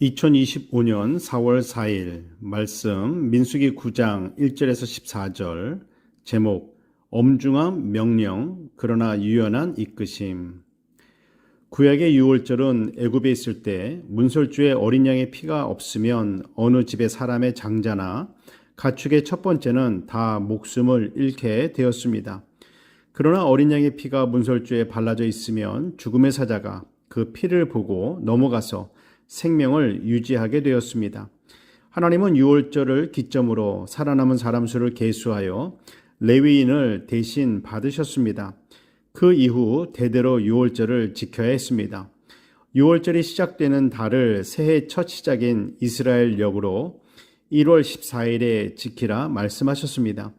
2025년 4월 4일 말씀 민수기 9장 1절에서 14절 제목 엄중한 명령 그러나 유연한 이끄심 구약의 유월절은 애굽에 있을 때 문설주의 어린 양의 피가 없으면 어느 집의 사람의 장자나 가축의 첫 번째는 다 목숨을 잃게 되었습니다. 그러나 어린 양의 피가 문설주에 발라져 있으면 죽음의 사자가 그 피를 보고 넘어가서 생명을 유지하게 되었습니다. 하나님은 유월절을 기점으로 살아남은 사람 수를 계수하여 레위인을 대신 받으셨습니다. 그 이후 대대로 유월절을 지켜야 했습니다. 유월절이 시작되는 달을 새해 첫 시작인 이스라엘 역으로 1월 14일에 지키라 말씀하셨습니다.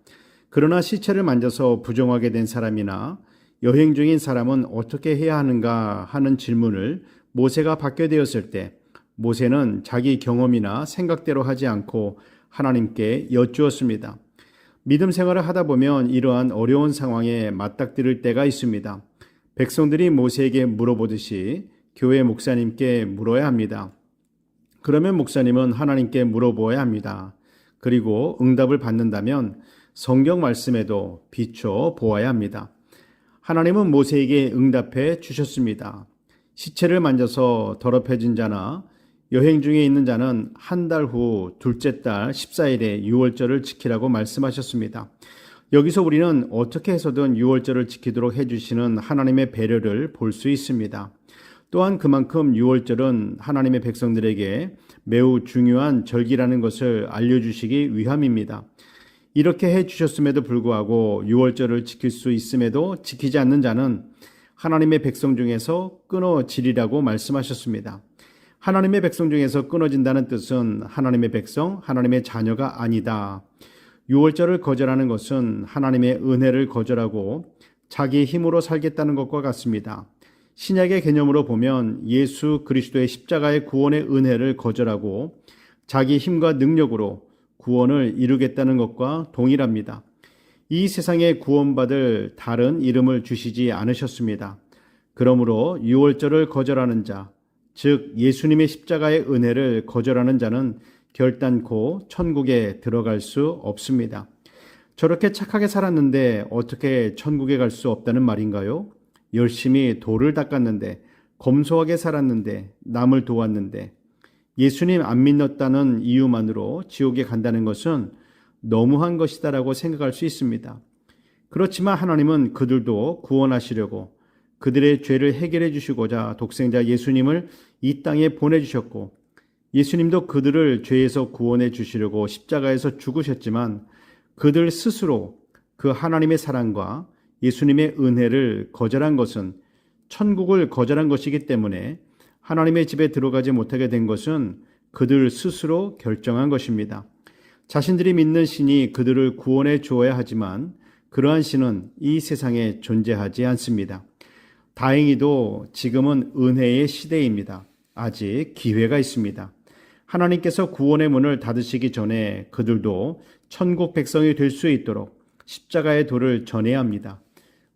그러나 시체를 만져서 부정하게 된 사람이나 여행 중인 사람은 어떻게 해야 하는가 하는 질문을 모세가 받게 되었을 때 모세는 자기 경험이나 생각대로 하지 않고 하나님께 여쭈었습니다. 믿음 생활을 하다 보면 이러한 어려운 상황에 맞닥뜨릴 때가 있습니다. 백성들이 모세에게 물어보듯이 교회 목사님께 물어야 합니다. 그러면 목사님은 하나님께 물어보아야 합니다. 그리고 응답을 받는다면 성경 말씀에도 비춰 보아야 합니다. 하나님은 모세에게 응답해 주셨습니다. 시체를 만져서 더럽혀진 자나 여행 중에 있는 자는 한 달 후 둘째 달 14일에 유월절을 지키라고 말씀하셨습니다. 여기서 우리는 어떻게 해서든 유월절을 지키도록 해주시는 하나님의 배려를 볼 수 있습니다. 또한 그만큼 유월절은 하나님의 백성들에게 매우 중요한 절기라는 것을 알려주시기 위함입니다. 이렇게 해 주셨음에도 불구하고 유월절을 지킬 수 있음에도 지키지 않는 자는 하나님의 백성 중에서 끊어지리라고 말씀하셨습니다. 하나님의 백성 중에서 끊어진다는 뜻은 하나님의 백성, 하나님의 자녀가 아니다. 유월절을 거절하는 것은 하나님의 은혜를 거절하고 자기의 힘으로 살겠다는 것과 같습니다. 신약의 개념으로 보면 예수 그리스도의 십자가의 구원의 은혜를 거절하고 자기 힘과 능력으로 구원을 이루겠다는 것과 동일합니다. 이 세상에 구원받을 다른 이름을 주시지 않으셨습니다. 그러므로 유월절을 거절하는 자, 즉 예수님의 십자가의 은혜를 거절하는 자는 결단코 천국에 들어갈 수 없습니다. 저렇게 착하게 살았는데 어떻게 천국에 갈 수 없다는 말인가요? 열심히 돌을 닦았는데 검소하게 살았는데 남을 도왔는데 예수님 안 믿었다는 이유만으로 지옥에 간다는 것은 너무한 것이다라고 생각할 수 있습니다. 그렇지만 하나님은 그들도 구원하시려고 그들의 죄를 해결해 주시고자 독생자 예수님을 이 땅에 보내주셨고 예수님도 그들을 죄에서 구원해 주시려고 십자가에서 죽으셨지만 그들 스스로 그 하나님의 사랑과 예수님의 은혜를 거절한 것은 천국을 거절한 것이기 때문에 하나님의 집에 들어가지 못하게 된 것은 그들 스스로 결정한 것입니다. 자신들이 믿는 신이 그들을 구원해 주어야 하지만 그러한 신은 이 세상에 존재하지 않습니다. 다행히도 지금은 은혜의 시대입니다. 아직 기회가 있습니다. 하나님께서 구원의 문을 닫으시기 전에 그들도 천국 백성이 될 수 있도록 십자가의 도를 전해야 합니다.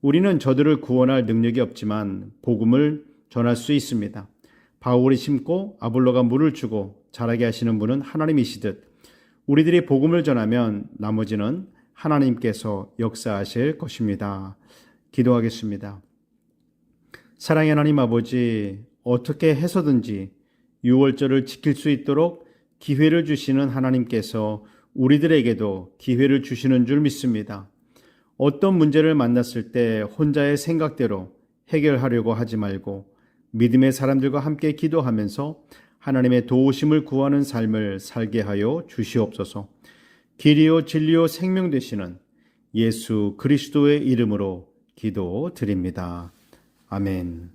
우리는 저들을 구원할 능력이 없지만 복음을 전할 수 있습니다. 바울이 심고 아볼로가 물을 주고 자라게 하시는 분은 하나님이시듯 우리들이 복음을 전하면 나머지는 하나님께서 역사하실 것입니다. 기도하겠습니다. 사랑의 하나님 아버지, 어떻게 해서든지 유월절을 지킬 수 있도록 기회를 주시는 하나님께서 우리들에게도 기회를 주시는 줄 믿습니다. 어떤 문제를 만났을 때 혼자의 생각대로 해결하려고 하지 말고 믿음의 사람들과 함께 기도하면서 하나님의 도우심을 구하는 삶을 살게 하여 주시옵소서. 길이요 진리요 생명 되시는 예수 그리스도의 이름으로 기도 드립니다. 아멘.